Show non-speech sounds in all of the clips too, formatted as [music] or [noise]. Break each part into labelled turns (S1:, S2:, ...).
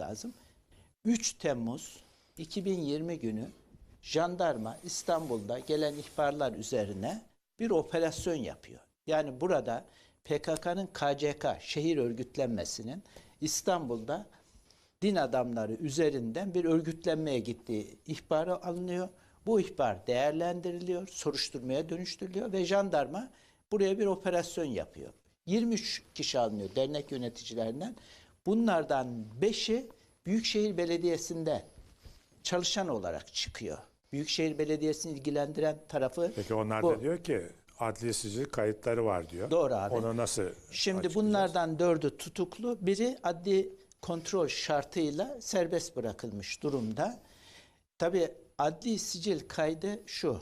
S1: lazım. 3 Temmuz 2020 günü jandarma İstanbul'da gelen ihbarlar üzerine bir operasyon yapıyor. Yani burada PKK'nın KCK şehir örgütlenmesinin İstanbul'da din adamları üzerinden bir örgütlenmeye gittiği ihbarı alınıyor. Bu ihbar değerlendiriliyor, soruşturmaya dönüştürülüyor ve jandarma buraya bir operasyon yapıyor. 23 kişi alınıyor dernek yöneticilerinden. Bunlardan 5'i Büyükşehir Belediyesi'nde çalışan olarak çıkıyor. Büyükşehir Belediyesi'ni ilgilendiren tarafı
S2: Peki onlar
S1: bu.
S2: da diyor ki adli sicil kayıtları var diyor.
S1: Doğru abi.
S2: Onu nasıl
S1: Şimdi bunlardan dördü tutuklu, biri adli kontrol şartıyla serbest bırakılmış durumda. Tabi adli sicil kaydı şu.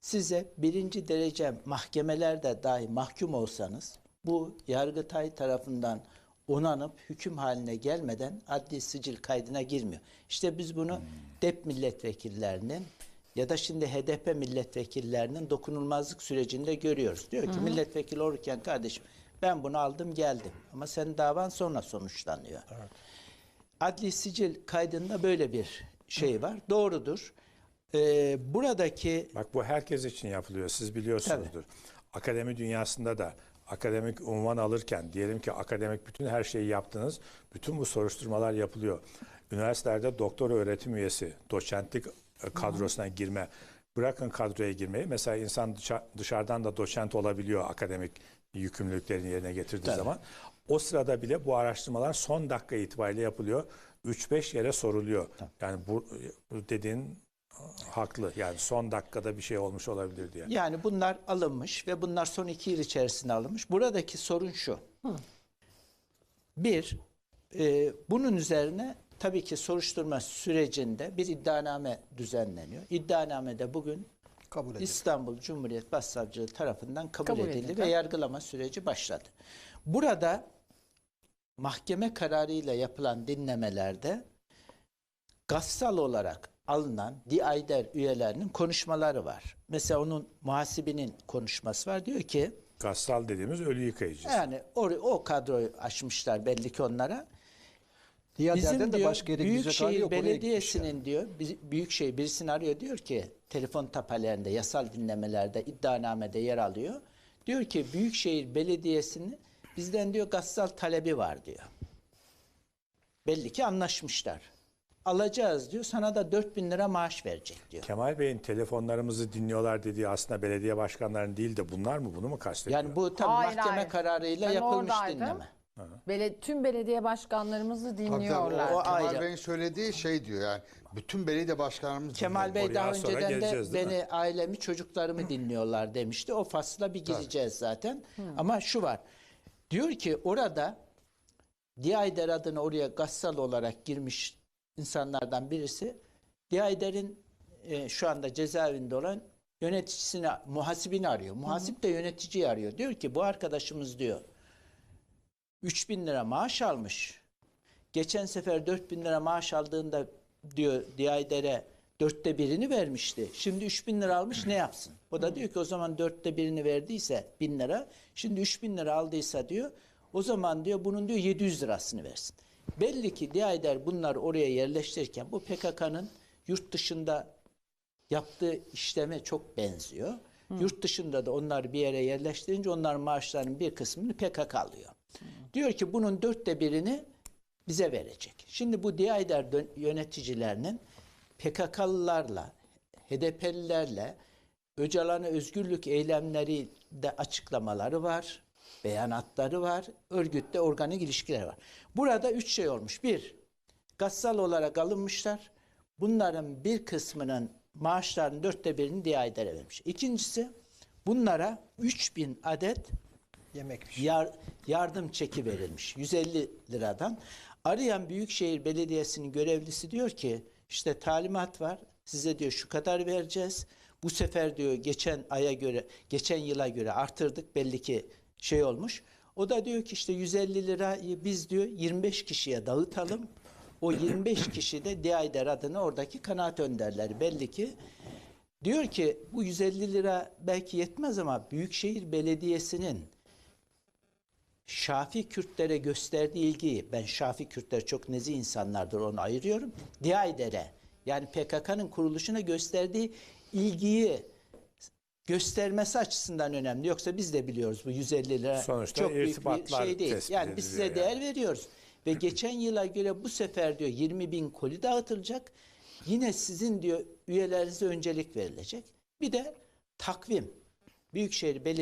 S1: Size birinci derece mahkemelerde dahi mahkum olsanız bu Yargıtay tarafından onanıp hüküm haline gelmeden adli sicil kaydına girmiyor. İşte biz bunu DEP milletvekillerinin ya da şimdi HDP milletvekillerinin dokunulmazlık sürecinde görüyoruz. Diyor ki milletvekili olurken kardeşim ben bunu aldım geldim ama senin davan sonra sonuçlanıyor. Adli sicil kaydında böyle bir şey var. Doğrudur. Ee, buradaki
S2: Bak bu herkes için yapılıyor. Siz biliyorsunuzdur. Akademi dünyasında da akademik unvan alırken diyelim ki akademik bütün her şeyi yaptınız. Bütün bu soruşturmalar yapılıyor. Üniversitelerde doktor öğretim üyesi, doçentlik e, kadrosuna girme. Bırakın kadroya girmeyi. Mesela insan dışa- dışarıdan da doçent olabiliyor akademik yükümlülüklerini yerine getirdiği
S1: Tabii.
S2: zaman. O sırada bile bu araştırmalar son dakika itibariyle yapılıyor. 3-5 yere soruluyor. Yani bu, bu dediğin haklı. Yani son dakikada bir şey olmuş olabilir diye.
S1: Yani bunlar alınmış ve bunlar son iki yıl içerisinde alınmış. Buradaki sorun şu. Bir, e, bunun üzerine tabii ki soruşturma sürecinde bir iddianame düzenleniyor. İddianamede bugün
S3: Kabul edildi.
S1: İstanbul Cumhuriyet Başsavcılığı tarafından kabul,
S4: Kabul
S1: edildi
S4: edildi.
S1: ve yargılama süreci başladı. Burada mahkeme kararıyla yapılan dinlemelerde gassal olarak alınan DİAYDER üyelerinin konuşmaları var. Mesela onun muhasibinin konuşması var. Diyor ki
S2: Gassal dediğimiz ölü yıkayıcı.
S1: yani o, o kadroyu açmışlar belli ki onlara.
S3: Diğer
S1: Bizim diyor
S3: başka yere
S1: Büyükşehir
S3: yok.
S1: Belediyesi'nin
S3: yani.
S1: diyor Büyükşehir birisini arıyor diyor ki telefon tapelerinde yasal dinlemelerde iddianamede yer alıyor. Diyor ki Büyükşehir Belediyesi'nin bizden diyor gassal talebi var diyor. Belli ki anlaşmışlar. Alacağız diyor sana da 4000 lira maaş verecek diyor.
S2: Kemal Bey'in telefonlarımızı dinliyorlar dediği aslında belediye başkanlarının değil de bunlar mı? Bunu mu kastediyor?
S1: Yani bu tabii
S4: Hayır,
S1: mahkeme
S4: hayır.
S1: kararıyla
S4: Ben
S1: yapılmış
S4: oradaydım.
S1: dinleme.
S4: Bele, tüm belediye başkanlarımızı dinliyorlar.
S1: o- o
S5: Kemal
S1: ayrı.
S5: Bey'in söylediği şey diyor yani bütün belediye başkanlarımız
S1: Kemal Bey
S2: Oraya
S1: daha
S2: sonra
S1: önceden de
S2: geleceğiz, değil mi?
S1: beni, ailemi, çocuklarımı dinliyorlar demişti. O fasla bir gireceğiz zaten. Ama şu var. Diyor ki orada Diayder adına oraya gassal olarak girmiş insanlardan birisi Diayder'in e, şu anda cezaevinde olan yöneticisini, muhasibini arıyor. Muhasip de yöneticiyi arıyor. Diyor ki bu arkadaşımız diyor 3000 lira maaş almış. Geçen sefer 4000 lira maaş aldığında diyor Diayder'e dörtte birini vermişti. Şimdi 3000 lira almış ne yapsın? O da diyor ki o zaman dörtte birini verdiyse 1000 lira. Şimdi 3000 lira aldıysa diyor o zaman diyor bunun diyor 700 lirasını versin. Belli ki Diayder bunları oraya yerleştirirken bu PKK'nın yurt dışında yaptığı işleme çok benziyor. Yurt dışında da onlar bir yere yerleştirince onların maaşlarının bir kısmını PKK alıyor. Diyor ki bunun dörtte birini bize verecek. Şimdi bu Diayder dön- yöneticilerinin PKK'lılarla, HDP'lilerle Öcalan'a özgürlük eylemleri de açıklamaları var, beyanatları var, örgütte organik ilişkileri var. Burada üç şey olmuş. Bir, gassal olarak alınmışlar. Bunların bir kısmının maaşlarının dörtte birini Diayder'e vermiş. İkincisi, bunlara 3000 adet
S3: Yemekmiş.
S1: yar- yardım çeki verilmiş 150 liradan. Arayan Büyükşehir Belediyesi'nin görevlisi diyor ki işte talimat var size diyor şu kadar vereceğiz. Bu sefer diyor geçen aya göre geçen yıla göre artırdık belli ki şey olmuş. O da diyor ki işte 150 lirayı biz diyor 25 kişiye dağıtalım. O 25 [coughs] kişi de Diayder adına oradaki kanaat önderleri belli ki diyor ki bu 150 lira belki yetmez ama Büyükşehir Belediyesi'nin Şafi Kürtlere gösterdiği ilgiyi, ben Şafi Kürtler çok nezih insanlardır onu ayırıyorum. Diyader'e yani PKK'nın kuruluşuna gösterdiği ilgiyi göstermesi açısından önemli. Yoksa biz de biliyoruz bu 150 lira
S2: Sonuçta
S1: çok büyük bir şey değil. Yani biz size
S2: ediliyor
S1: değer veriyoruz. Ve geçen yıla göre bu sefer diyor 20 bin koli dağıtılacak. Yine sizin diyor üyelerinize öncelik verilecek. Bir de takvim. Büyükşehir Belediye